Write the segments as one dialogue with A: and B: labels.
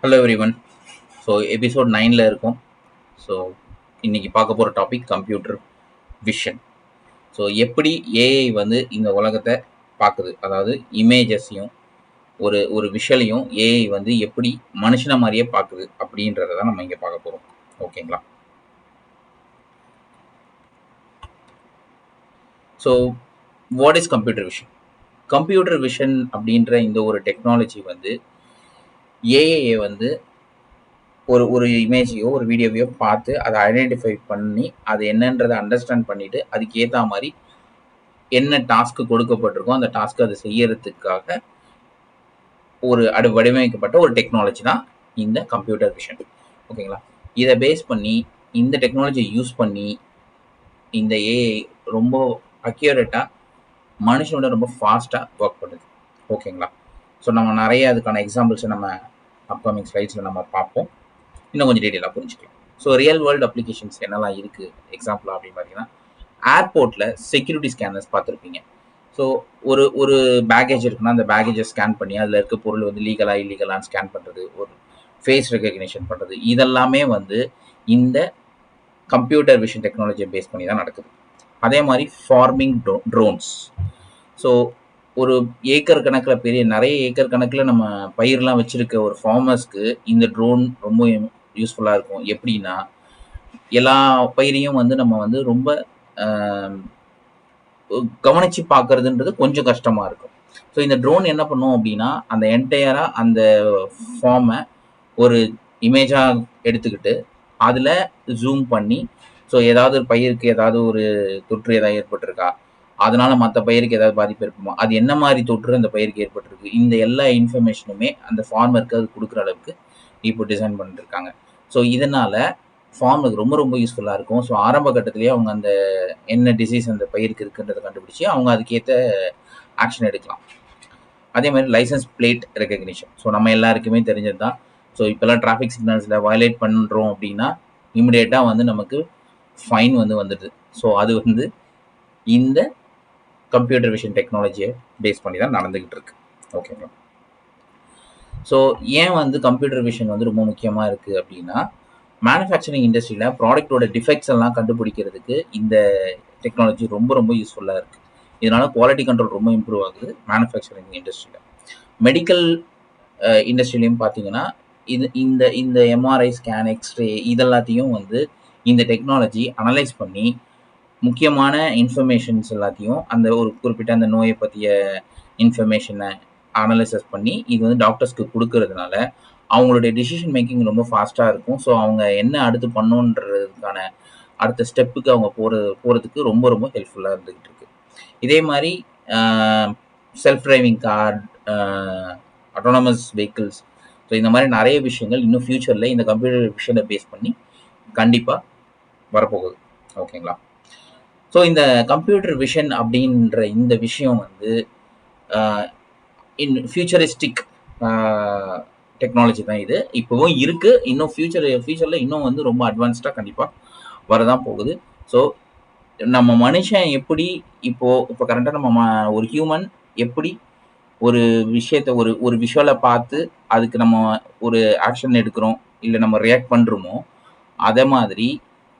A: Hello everyone so episode நைனில் இருக்கும். So இன்றைக்கி பார்க்க போகிற டாபிக் கம்ப்யூட்டர் விஷன் ஸோ எப்படி ஏஐ வந்து இந்த உலகத்தை பார்க்குது? அதாவது இமேஜஸையும் ஒரு ஒரு விஷலையும் ஏஐ வந்து எப்படி மனுஷனை மாதிரியே பார்க்குது அப்படின்றத தான் நம்ம இங்கே பார்க்க போகிறோம் ஓகேங்களா so what is computer vision computer vision அப்படின்ற இந்த ஒரு டெக்னாலஜி வந்து ஏஐயை வந்து ஒரு ஒரு இமேஜையோ ஒரு வீடியோவையோ பார்த்து அதை ஐடென்டிஃபை பண்ணி அது என்னன்றதை அண்டர்ஸ்டாண்ட் பண்ணிவிட்டு அதுக்கு ஏற்ற மாதிரி என்ன டாஸ்க்கு கொடுக்கப்பட்டிருக்கோ அந்த டாஸ்க்கு அதை செய்யறதுக்காக ஒரு அடு வடிவமைக்கப்பட்ட ஒரு டெக்னாலஜி தான் இந்த கம்ப்யூட்டர் விஷன் ஓகேங்களா? இதை பேஸ் பண்ணி இந்த டெக்னாலஜியை யூஸ் பண்ணி இந்த ஏஐ ரொம்ப அக்யூரேட்டாக மனுஷனோட ரொம்ப ஃபாஸ்ட்டாக ஒர்க் பண்ணுது. ஓகேங்களா? ஸோ நம்ம நிறைய அதுக்கான எக்ஸாம்பிள்ஸை நம்ம அப்கமிங் ஸ்லைட்ஸில் நம்ம பார்ப்போம். இன்னும் கொஞ்சம் டீட்டெயிலாக புரிஞ்சுக்கலாம். ஸோ ரியல் வேர்ல்டு அப்ளிகேஷன்ஸ் என்னெல்லாம் இருக்குது எக்ஸாம்பிள் அப்படின்னு பார்த்தீங்கன்னா ஏர்போர்ட்டில் செக்யூரிட்டி ஸ்கேனர்ஸ் பார்த்துருப்பீங்க. ஸோ ஒரு ஒரு பேகேஜ் இருக்குன்னா அந்த பேகேஜை ஸ்கேன் பண்ணி அதில் இருக்க பொருள் வந்து லீகலாக இல்லீகலான்னு ஸ்கேன் பண்ணுறது ஒரு ஃபேஸ் ரெகக்னிஷன் பண்ணுறது இதெல்லாமே வந்து இந்த கம்ப்யூட்டர் விஷன் டெக்னாலஜியை பேஸ் பண்ணி தான் நடக்குது. அதே மாதிரி ஃபார்மிங் ட்ரோ ட்ரோன்ஸ் ஸோ ஒரு ஏக்கர் கணக்கில் பெரிய நிறைய ஏக்கர் கணக்கில் நம்ம பயிரெலாம் வச்சுருக்க ஒரு ஃபார்மர்ஸ்க்கு இந்த ட்ரோன் ரொம்ப யூஸ்ஃபுல்லாக இருக்கும். எப்படின்னா எல்லா பயிரையும் வந்து நம்ம வந்து ரொம்ப கவனித்து பார்க்கறதுன்றது கொஞ்சம் கஷ்டமாக இருக்கும். ஸோ இந்த ட்ரோன் என்ன பண்ணும் அப்படின்னா அந்த என்டையராக அந்த ஃபார்மை ஒரு இமேஜாக எடுத்துக்கிட்டு அதில் ஜூம் பண்ணி ஸோ ஏதாவது ஒரு பயிருக்கு ஏதாவது ஒரு தொற்று ஏதாவது ஏற்பட்டிருக்கா அதனால மற்ற பயிருக்கு ஏதாவது பாதிப்பு இருக்குமா? அது என்ன மாதிரி தொற்று அந்த பயிருக்கு ஏற்பட்டிருக்கு? இந்த எல்லா இன்ஃபர்மேஷனுமே அந்த ஃபார்மருக்கு அது கொடுக்குற அளவுக்கு இப்போ டிசைன் பண்ணிருக்காங்க ஸோ இதனால ஃபார்முக்கு ரொம்ப ரொம்ப யூஸ்ஃபுல்லாக இருக்கும். ஸோ ஆரம்ப கட்டத்திலேயே அவங்க அந்த என்ன டிசீஸ் அந்த பயிருக்கு இருக்குன்றதை கண்டுபிடிச்சி அவங்க அதுக்கேற்ற ஆக்ஷன் எடுக்கலாம். அதே மாதிரி லைசன்ஸ் பிளேட் ரெக்கக்னிஷன் ஸோ நம்ம எல்லாருக்குமே தெரிஞ்சது தான் ஸோ இப்போல்லாம் டிராஃபிக் சிக்னல்ஸில் வயலேட் பண்ணுறோம் அப்படின்னா இமிடியேட்டாக வந்து நமக்கு ஃபைன் வந்து வந்துடுது. ஸோ அது வந்து இந்த கம்ப்யூட்டர் விஷன் டெக்னாலஜியை பேஸ் பண்ணி தான் நடந்துக்கிட்டு இருக்கு ஓகேங்களா ஸோ ஏன் வந்து கம்ப்யூட்டர் விஷன் வந்து ரொம்ப முக்கியமாக இருக்குது அப்படின்னா மேனுஃபேக்சரிங் இண்டஸ்ட்ரியில் ப்ராடக்டோட டிஃபெக்ட்ஸ் எல்லாம் கண்டுபிடிக்கிறதுக்கு இந்த டெக்னாலஜி ரொம்ப ரொம்ப யூஸ்ஃபுல்லாக இருக்குது இதனால் குவாலிட்டி கண்ட்ரோல் ரொம்ப இம்ப்ரூவ் ஆகுது மேனுஃபேக்சரிங் இண்டஸ்ட்ரியில் மெடிக்கல் இண்டஸ்ட்ரியிலையும் பார்த்தீங்கன்னா இது இந்த இந்த எம்ஆர்ஐ ஸ்கேன் எக்ஸ்ரே இதெல்லாத்தையும் வந்து இந்த டெக்னாலஜி அனலைஸ் பண்ணி முக்கியமான இன்ஃபர்மேஷன்ஸ் எல்லாத்தையும் அந்த ஒரு குறிப்பிட்ட அந்த நோயை பற்றிய இன்ஃபர்மேஷனை அனலைசஸ் பண்ணி இது வந்து டாக்டர்ஸ்க்கு கொடுக்கறதுனால அவங்களுடைய டிசிஷன் மேக்கிங் ரொம்ப ஃபாஸ்ட்டாக இருக்கும். ஸோ அவங்க என்ன அடுத்து பண்ணுன்றதுக்கான அடுத்த ஸ்டெப்புக்கு அவங்க போகிறது போகிறதுக்கு ரொம்ப ரொம்ப ஹெல்ப்ஃபுல்லாக இருந்துக்கிட்டு இருக்கு. இதே மாதிரி self driving car autonomous vehicles so இந்த மாதிரி நிறைய விஷயங்கள் இன்னும் ஃப்யூச்சரில் இந்த கம்ப்யூட்டர் விஷயத்தை பேஸ் பண்ணி கண்டிப்பாக வரப்போகுது. ஓகேங்களா ஸோ இந்த கம்ப்யூட்டர் விஷன் அப்படின்ற இந்த விஷயம் வந்து இன் ஃபியூச்சரிஸ்டிக் டெக்னாலஜி தான் இது. இப்போவும் இருக்குது இன்னும் ஃபியூச்சர் ஃபியூச்சரில் இன்னும் வந்து ரொம்ப அட்வான்ஸ்டாக கண்டிப்பாக வரதான் போகுது. ஸோ நம்ம மனுஷன் எப்படி இப்போது இப்போ கரெக்டாக நம்ம ஒரு ஹியூமன் எப்படி ஒரு விஷயத்த ஒரு ஒரு விஷுவலை பார்த்து அதுக்கு நம்ம ஒரு ஆக்ஷன் எடுக்கிறோம் இல்லை நம்ம ரியாக்ட் பண்ணுறோமோ அதே மாதிரி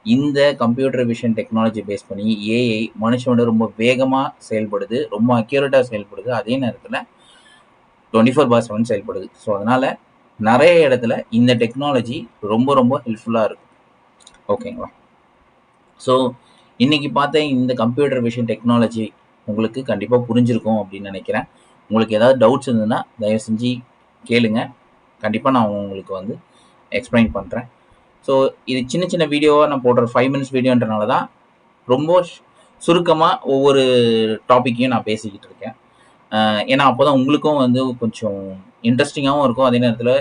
A: இந்த கம்ப்யூட்டர் விஷன் டெக்னாலஜி பேஸ் பண்ணி ஏஐ மனுஷனோட ரொம்ப வேகமாக செயல்படுது ரொம்ப அக்யூரேட்டாக செயல்படுது. அதே நேரத்தில் டுவெண்ட்டி ஃபோர் பார் செவன் செயல்படுது. ஸோ அதனால் நிறைய இடத்துல இந்த டெக்னாலஜி ரொம்ப ரொம்ப ஹெல்ப்ஃபுல்லாக இருக்கும் ஓகேங்களா ஸோ இன்றைக்கி பார்த்த இந்த கம்ப்யூட்டர் விஷன் டெக்னாலஜி உங்களுக்கு கண்டிப்பாக புரிஞ்சிருக்கும் அப்படின்னு நினைக்கிறேன். உங்களுக்கு ஏதாவது டவுட்ஸ் இருந்ததுன்னா தயவு செஞ்சு கேளுங்க. கண்டிப்பாக நான் உங்களுக்கு வந்து எக்ஸ்பிளைன் பண்ணுறேன் ஸோ இது சின்ன சின்ன வீடியோவாக நான் போடுற ஃபைவ் மினிட்ஸ் வீடியோன்றனால தான் ரொம்ப சுருக்கமாக ஒவ்வொரு டாப்பிக்கையும் நான் பேசிக்கிட்டு இருக்கேன். ஏன்னா அப்போ தான் உங்களுக்கும் வந்து கொஞ்சம் இன்ட்ரெஸ்டிங்காகவும் இருக்கும். அதே நேரத்தில்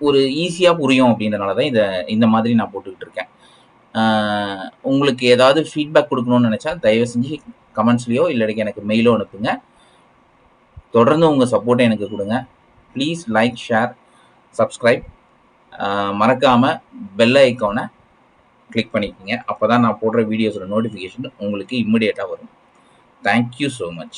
A: ஒரு ஈஸியாக புரியும் அப்படின்றனால தான் இதை இந்த மாதிரி நான் போட்டுக்கிட்டு இருக்கேன். உங்களுக்கு ஏதாவது ஃபீட்பேக் கொடுக்கணும்னு நினச்சா தயவு செஞ்சு கமெண்ட்ஸ்லேயோ இல்லாட்டி எனக்கு மெயிலோ அனுப்புங்க. தொடர்ந்து உங்கள் சப்போர்ட்டை எனக்கு கொடுங்க. ப்ளீஸ் லைக் ஷேர் சப்ஸ்கிரைப் மறக்காமல் பெல் ஐக்கானை கிளிக் பண்ணிக்கோங்க. அப்போ தான் நான் போடுற வீடியோஸோட நோட்டிஃபிகேஷன் உங்களுக்கு இம்மிடியேட்டாக வரும். Thank you so much